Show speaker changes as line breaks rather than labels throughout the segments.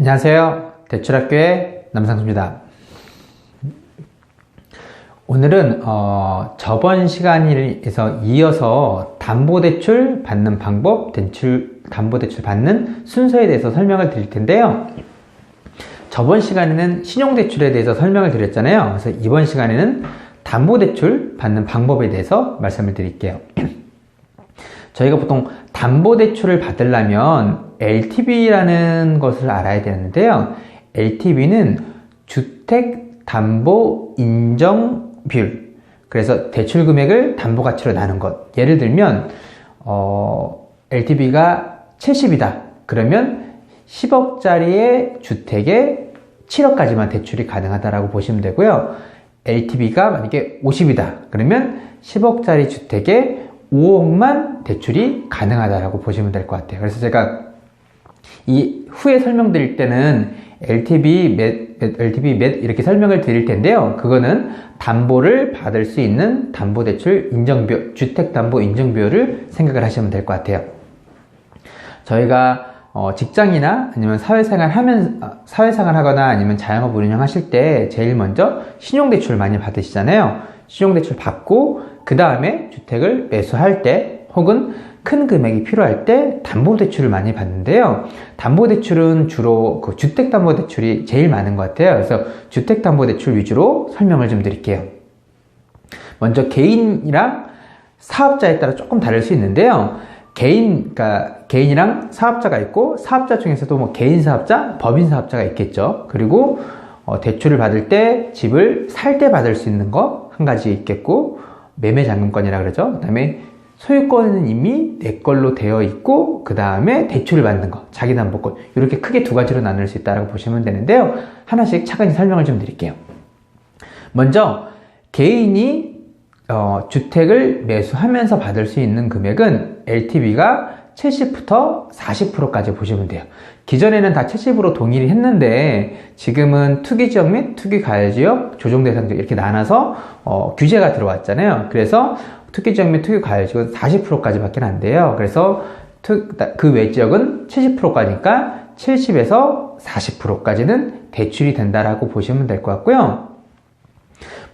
안녕하세요. 대출학교의 남상수입니다. 오늘은 어, 저번 시간에서 이어서 담보대출 받는 방법, 대출, 담보대출 받는 순서에 대해서 설명을 드릴 텐데요. 저번 시간에는 신용대출에 대해서 설명을 드렸잖아요. 그래서 이번 시간에는 담보대출 받는 방법에 대해서 말씀을 드릴게요. 저희가 보통 담보대출을 받으려면 LTV라는 것을 알아야 되는데요. LTV는 주택담보인정비율. 그래서 대출 금액을 담보 가치로 나눈 것. 예를 들면, 어, LTV가 70이다. 그러면 10억짜리의 주택에 7억까지만 대출이 가능하다라고 보시면 되고요. LTV가 만약에 50이다. 그러면 10억짜리 주택에 5억만 대출이 가능하다라고 보시면 될 것 같아요. 그래서 제가 이 후에 설명드릴 때는 LTV 몇, LTV 몇 이렇게 설명을 드릴 텐데요. 그거는 담보를 받을 수 있는 담보대출 인정비율, 주택담보 인정비율을 생각을 하시면 될 것 같아요. 저희가 어, 직장이나 아니면 사회생활 하면 사회생활 하거나 아니면 자영업 운영하실 때 제일 먼저 신용대출 많이 받으시잖아요. 신용대출 받고 그 다음에 주택을 매수할 때 혹은 큰 금액이 필요할 때 담보대출을 많이 받는데요. 담보대출은 주로 그 주택담보대출이 제일 많은 것 같아요. 그래서 주택담보대출 위주로 설명을 좀 드릴게요. 먼저 개인이랑 사업자에 따라 조금 다를 수 있는데요. 개인, 그러니까 개인이랑 사업자가 있고 사업자 중에서도 뭐 개인 사업자, 법인 사업자가 있겠죠. 그리고 어, 대출을 받을 때 집을 살 때 받을 수 있는 거 한 가지 있겠고 매매 잔금권이라 그러죠. 그다음에 소유권은 이미 내 걸로 되어 있고 그 다음에 대출을 받는 거, 자기 담보권 이렇게 크게 두 가지로 나눌 수 있다고 보시면 되는데요. 하나씩 차근히 설명을 좀 드릴게요. 먼저 개인이 어, 주택을 매수하면서 받을 수 있는 금액은 LTV가 70부터 40%까지 보시면 돼요. 기존에는 다 70으로 동일히 했는데 지금은 투기 지역 및 투기가열지역, 조정 대상 지역 이렇게 나눠서 어, 규제가 들어왔잖아요. 그래서 투기 지역 및 투기가열지역은 40%까지밖에 안 돼요. 그래서 그 외 지역은 70%까지니까 70에서 40%까지는 대출이 된다라고 보시면 될 것 같고요.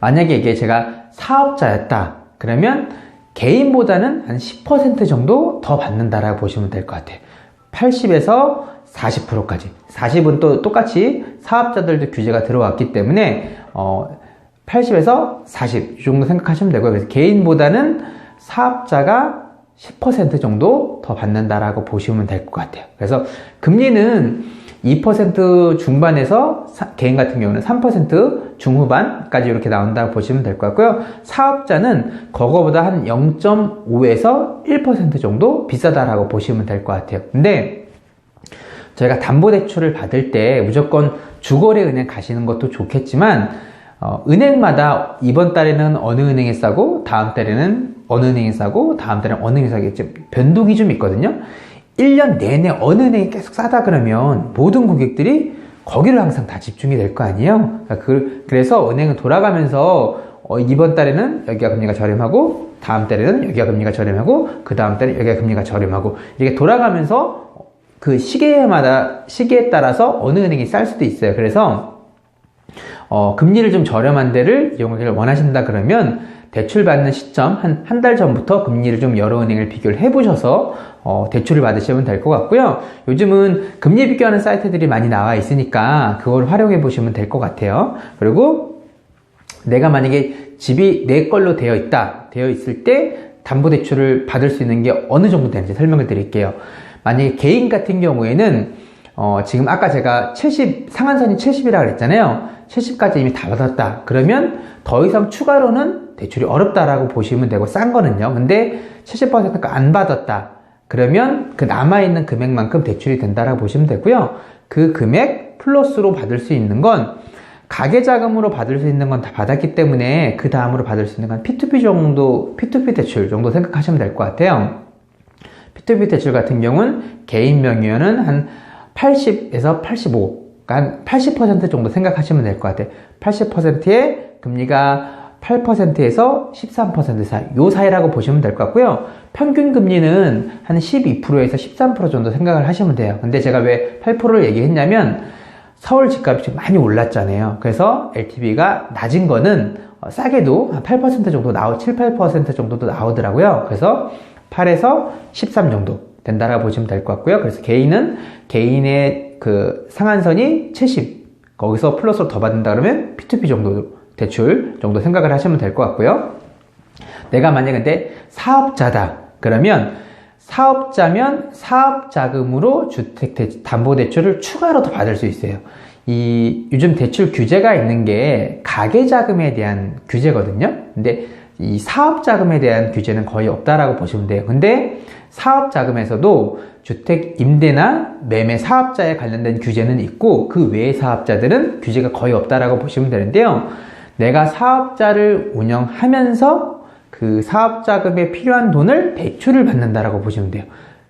만약에 이게 제가 사업자였다. 그러면 개인보다는 한 10% 정도 더 받는다라고 보시면 될 것 같아요. 80에서 40%까지. 40은 또 똑같이 사업자들도 규제가 들어왔기 때문에 어 80에서 40 이 정도 생각하시면 되고요. 그래서 개인보다는 사업자가 10% 정도 더 받는다라고 보시면 될 것 같아요. 그래서 금리는 2% 중반에서 사, 개인 같은 경우는 3% 중후반까지 이렇게 나온다고 보시면 될 것 같고요. 사업자는 그거보다 한 0.5에서 1% 정도 비싸다라고 보시면 될 것 같아요. 근데 저희가 담보대출을 받을 때 무조건 주거래 은행 가시는 것도 좋겠지만 어, 은행마다 이번 달에는 어느 은행에 싸고 다음 달에는 어느 은행에 싸고 다음 달에는 어느 은행에 싸겠지 변동이 좀 있거든요. 1년 내내 어느 은행이 계속 싸다 그러면 모든 고객들이 거기를 항상 다 집중이 될 거 아니에요? 그러니까 그래서 은행은 돌아가면서 어, 이번 달에는 여기가 금리가 저렴하고 다음 달에는 여기가 금리가 저렴하고 그 다음 달에 여기가 금리가 저렴하고 이렇게 돌아가면서 그 시계마다 시계에 따라서 어느 은행이 쌀 수도 있어요. 그래서 어, 금리를 좀 저렴한 데를 이용하기를 원하신다 그러면 대출 받는 시점 한 한 달 전부터 금리를 좀 여러 은행을 비교를 해보셔서 어, 대출을 받으시면 될 것 같고요. 요즘은 금리 비교하는 사이트들이 많이 나와 있으니까 그걸 활용해 보시면 될 것 같아요. 그리고 내가 만약에 집이 내 걸로 되어 있다, 되어 있을 때 담보대출을 받을 수 있는 게 어느 정도 되는지 설명을 드릴게요. 만약에 개인 같은 경우에는 어, 지금 아까 제가 70, 상한선이 70이라고 그랬잖아요. 70까지 이미 다 받았다. 그러면 더 이상 추가로는 대출이 어렵다라고 보시면 되고 싼 거는요. 근데 70%가 안 받았다. 그러면 그 남아있는 금액만큼 대출이 된다라고 보시면 되고요. 그 금액 플러스로 받을 수 있는 건 가계 자금으로 받을 수 있는 건 다 받았기 때문에 그 다음으로 받을 수 있는 건 P2P 정도, P2P 대출 정도 생각하시면 될 것 같아요. P2P 대출 같은 경우는 개인 명의로는 한 80에서 85, 그러니까 80% 정도 생각하시면 될 것 같아요. 80%의 금리가 8%에서 13% 사이, 요 사이라고 보시면 될 것 같고요. 평균 금리는 한 12%에서 13% 정도 생각을 하시면 돼요. 근데 제가 왜 8%를 얘기했냐면 서울 집값이 지금 많이 올랐잖아요. 그래서 LTV가 낮은 거는 어, 싸게도 한 8% 정도 나오, 7, 8% 정도도 나오더라고요. 그래서 8에서 13 정도 된다라고 보시면 될 것 같고요. 그래서 개인은 개인의 그 상한선이 70, 거기서 플러스로 더 받는다 그러면 P2P 정도 대출 정도 생각을 하시면 될 것 같고요. 내가 만약 근데 사업자다. 그러면 사업자면 사업 자금으로 주택 담보 대출을 추가로 더 받을 수 있어요. 이 요즘 대출 규제가 있는 게 가계 자금에 대한 규제거든요. 근데 이 사업 자금에 대한 규제는 거의 없다라고 보시면 돼요. 근데 사업 자금에서도 주택 임대나 매매 사업자에 관련된 규제는 있고 그 외의 사업자들은 규제가 거의 없다라고 보시면 되는데요. 내가 사업자를 운영하면서 그 사업 자금에 필요한 돈을 대출을 받는다라고 보시면 돼요.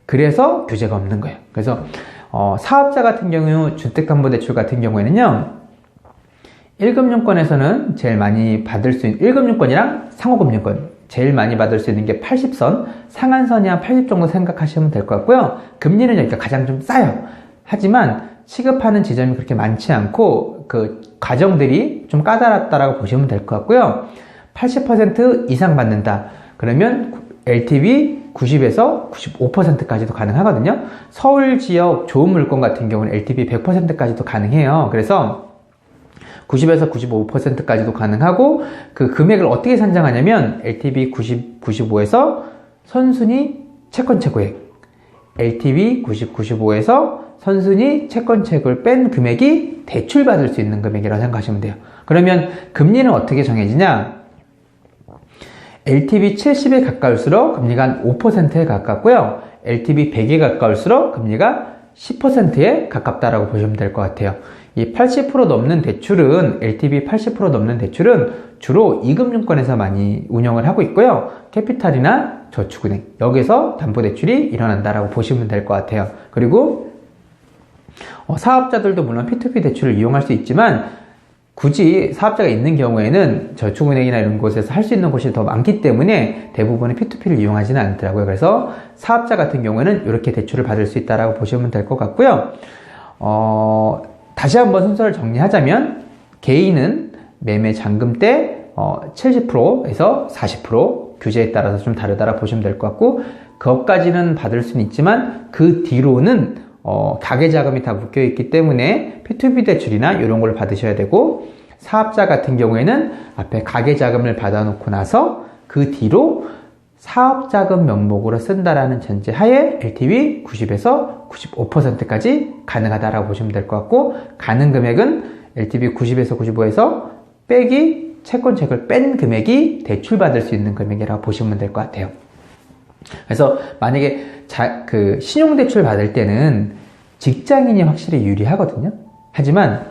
그래서 규제가 없는 거예요. 그래서 어, 사업자 같은 경우 주택담보대출 같은 경우에는요. 1금융권에서는 제일 많이 받을 수 있는 1금융권이랑 상호금융권 제일 많이 받을 수 있는 게 80선, 상한선이 한 80 정도 생각하시면 될 것 같고요. 금리는 여기가 가장 좀 싸요. 하지만 취급하는 지점이 그렇게 많지 않고 그 과정들이 좀 까다롭다라고 보시면 될 것 같고요. 80% 이상 받는다. 그러면 LTV 90에서 95%까지도 가능하거든요. 서울 지역 좋은 물건 같은 경우는 LTV 100%까지도 가능해요. 그래서 90에서 95%까지도 가능하고 그 금액을 어떻게 산정하냐면 LTV 90, 95에서 선순위 채권 채고액 LTV 90, 95에서 선순위 채권책을 뺀 금액이 대출받을 수 있는 금액이라고 생각하시면 돼요. 그러면 금리는 어떻게 정해지냐? LTV 70에 가까울수록 금리가 한 5%에 가깝고요. LTV 100에 가까울수록 금리가 10%에 가깝다라고 보시면 될 것 같아요. 이 80% 넘는 대출은 LTV 80% 넘는 대출은 주로 이금융권에서 많이 운영을 하고 있고요. 캐피탈이나 저축은행 여기서 담보대출이 일어난다라고 보시면 될 것 같아요. 그리고 어, 사업자들도 물론 P2P 대출을 이용할 수 있지만 굳이 사업자가 있는 경우에는 저축은행이나 이런 곳에서 할 수 있는 곳이 더 많기 때문에 대부분의 P2P를 이용하지는 않더라고요. 그래서 사업자 같은 경우에는 이렇게 대출을 받을 수 있다라고 보시면 될 것 같고요. 어, 다시 한번 순서를 정리하자면 개인은 매매 잔금 때 어, 70%에서 40% 규제에 따라서 좀 다르다라 보시면 될 것 같고 그것까지는 받을 수는 있지만 그 뒤로는 어, 가계 자금이 다 묶여 있기 때문에 P2P 대출이나 이런 걸 받으셔야 되고 사업자 같은 경우에는 앞에 가계 자금을 받아놓고 나서 그 뒤로 사업 자금 명목으로 쓴다라는 전제 하에 LTV 90에서 95%까지 가능하다라고 보시면 될 것 같고 가능 금액은 LTV 90에서 95에서 빼기 채권책을 뺀 금액이 대출받을 수 있는 금액이라고 보시면 될 것 같아요. 그래서 만약에 자, 그 신용대출 받을 때는 직장인이 확실히 유리하거든요. 하지만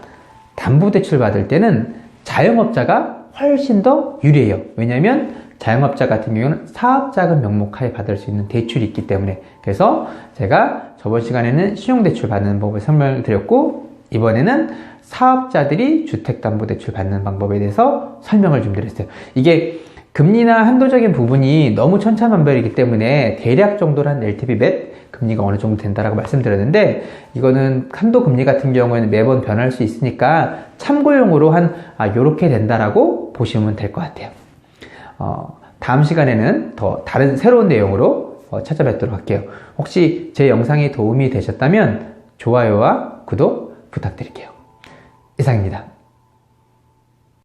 담보대출 받을 때는 자영업자가 훨씬 더 유리해요. 왜냐하면 자영업자 같은 경우는 사업자금 명목하에 받을 수 있는 대출이 있기 때문에 그래서 제가 저번 시간에는 신용대출 받는 법을 설명을 드렸고 이번에는 사업자들이 주택담보대출 받는 방법에 대해서 설명을 좀 드렸어요. 이게 금리나 한도적인 부분이 너무 천차만별이기 때문에 대략 정도로 한 LTV 몇 금리가 어느 정도 된다라고 말씀드렸는데 이거는 한도 금리 같은 경우에는 매번 변할 수 있으니까 참고용으로 한 아, 요렇게 된다라고 보시면 될 것 같아요. 어, 다음 시간에는 더 다른 새로운 내용으로 어, 찾아뵙도록 할게요. 혹시 제 영상이 도움이 되셨다면 좋아요와 구독 부탁드릴게요. 이상입니다.